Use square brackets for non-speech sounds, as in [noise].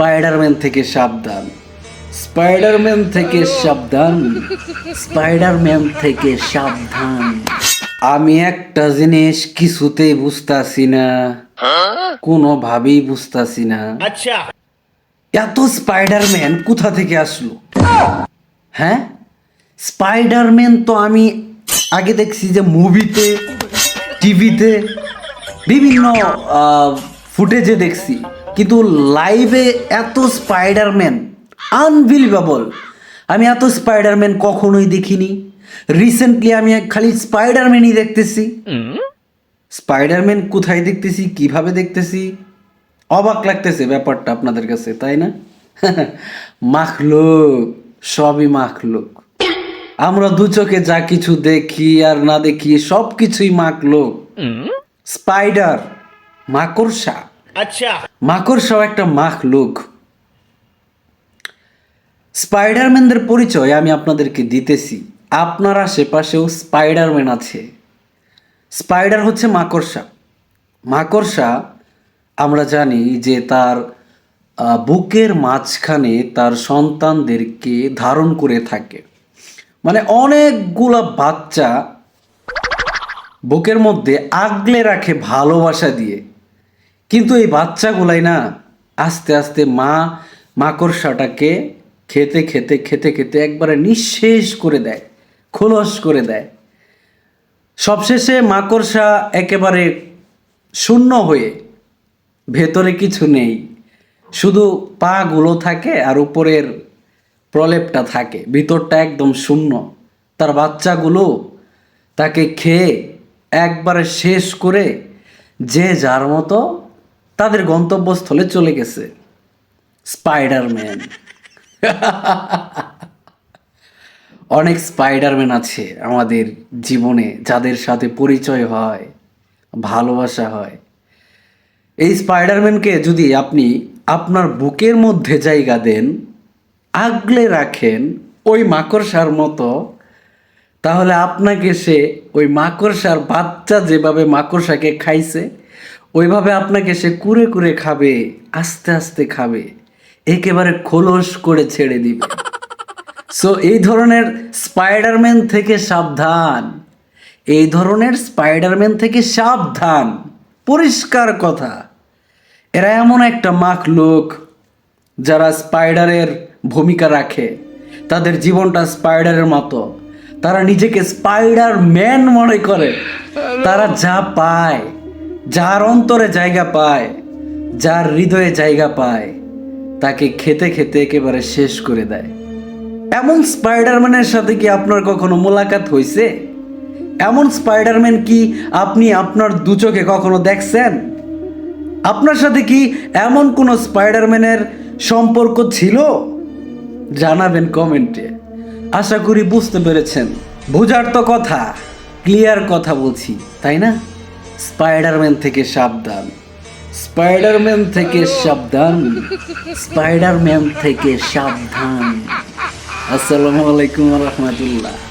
Spiderman থেকে সাবধান। Spiderman থেকে oh. সাবধান। স্পাইডারম্যান থেকে সাবধান। আমি একটা জিনিস কিছুতেই বুঝতাছি না। কোনোভাবেই বুঝতাছি না। আচ্ছা। এত স্পাইডারম্যান কোথা থেকে আসলো? হ্যাঁ? স্পাইডারম্যান তো আমি আগে দেখছি যে মুভিতে টিভিতে বিভিন্ন ফুটেজে দেখছি। কিন্তু লাইভে এত স্পাইডারম্যান আনবিলিভেবল আমি এত স্পাইডারম্যান কখনোই দেখিনি। রিসেন্টলি আমি খালি স্পাইডারম্যানই দেখতেছি। স্পাইডারম্যান কোথায় দেখতেছি কীভাবে দেখতেছি? অবাক লাগতেছে ব্যাপারটা আপনাদের কাছে তাই না? [laughs] মাখলুক সবই মাখলুক। আমরা দু চোখে যা কিছু দেখি আর না দেখি সব কিছুই মাখলুক স্পাইডার মাকড়সা। আচ্ছা। মাকড়সাও একটা মাখ লোক। স্পাইডারম্যানদের পরিচয় আমি আপনাদেরকে দিতেছি। আপনার আশেপাশেও স্পাইডারম্যান আছে। স্পাইডার হচ্ছে মাকড়সা। মাকড়সা, আমরা জানি যে তার বুকের মাঝখানে তার সন্তানদেরকে ধারণ করে থাকে। মানে অনেকগুলা বাচ্চা বুকের মধ্যে আগলে রাখে ভালোবাসা দিয়ে। কিন্তু এই বাচ্চাগুলাই না আস্তে আস্তে মা মাকড়সাটাকে খেতে খেতে খেতে খেতে একবারে নিঃশেষ করে দেয়, খোলস করে দেয়। সবশেষে মাকড়সা একেবারে শূন্য হয়ে ভেতরে কিছু নেই। শুধু পাগুলো থাকে আর উপরের প্রলেপটা থাকে, ভিতরটা একদম শূন্য। তার বাচ্চাগুলো তাকে খেয়ে একবারে শেষ করে যে যার মতো তাদের গন্তব্যস্থলে চলে গেছে। স্পাইডারম্যান। অনেক স্পাইডারম্যান আছে আমাদের জীবনে যাদের সাথে পরিচয় হয়, ভালোবাসা হয়। এই স্পাইডারম্যানকে যদি আপনি আপনার বুকের মধ্যে জায়গা দেন, আগলে রাখেন ওই মাকড়সার মতো, তাহলে আপনাকে সে ওই মাকড়সার বাচ্চা যেভাবে মাকড়সাকে খাইছে ওইভাবে আপনাকে সে কুরে কুরে খাবে, আস্তে আস্তে খাবে, একেবারে খোলস করে ছেড়ে দিবে। সো এই ধরনের স্পাইডারম্যান থেকে সাবধান। এই ধরনের স্পাইডারম্যান থেকে সাবধান। পরিষ্কার কথা। এরা এমন একটা মাখ লোক যারা স্পাইডারের ভূমিকা রাখে। তাদের জীবনটা স্পাইডারের মতো। তারা নিজেকে স্পাইডার ম্যান মনে করে। তারা যা পায়। যার অন্তরে জায়গা পায়, যার হৃদয়ে জায়গা পায়, তাকে খেতে খেতে একেবারে শেষ করে দেয়। এমন স্পাইডারম্যানের সাথে কি আপনার কখনো মোলাকাত হয়েছে এমন স্পাইডারম্যান কি আপনি আপনার দু চোখে কখনো দেখছেন? আপনার সাথে কি এমন কোনো স্পাইডারম্যানের সম্পর্ক ছিল? জানাবেন কমেন্টে। আশা করি বুঝতে পেরেছেন। বোঝার তো কথা ক্লিয়ার কথা বলছি, তাই না? স্পাইডারম্যান থেকে সাবধান। স্পাইডারম্যান থেকে সাবধান। স্পাইডারম্যান থেকে সাবধান। আসসালামু আলাইকুম রহমতুল্লাহ।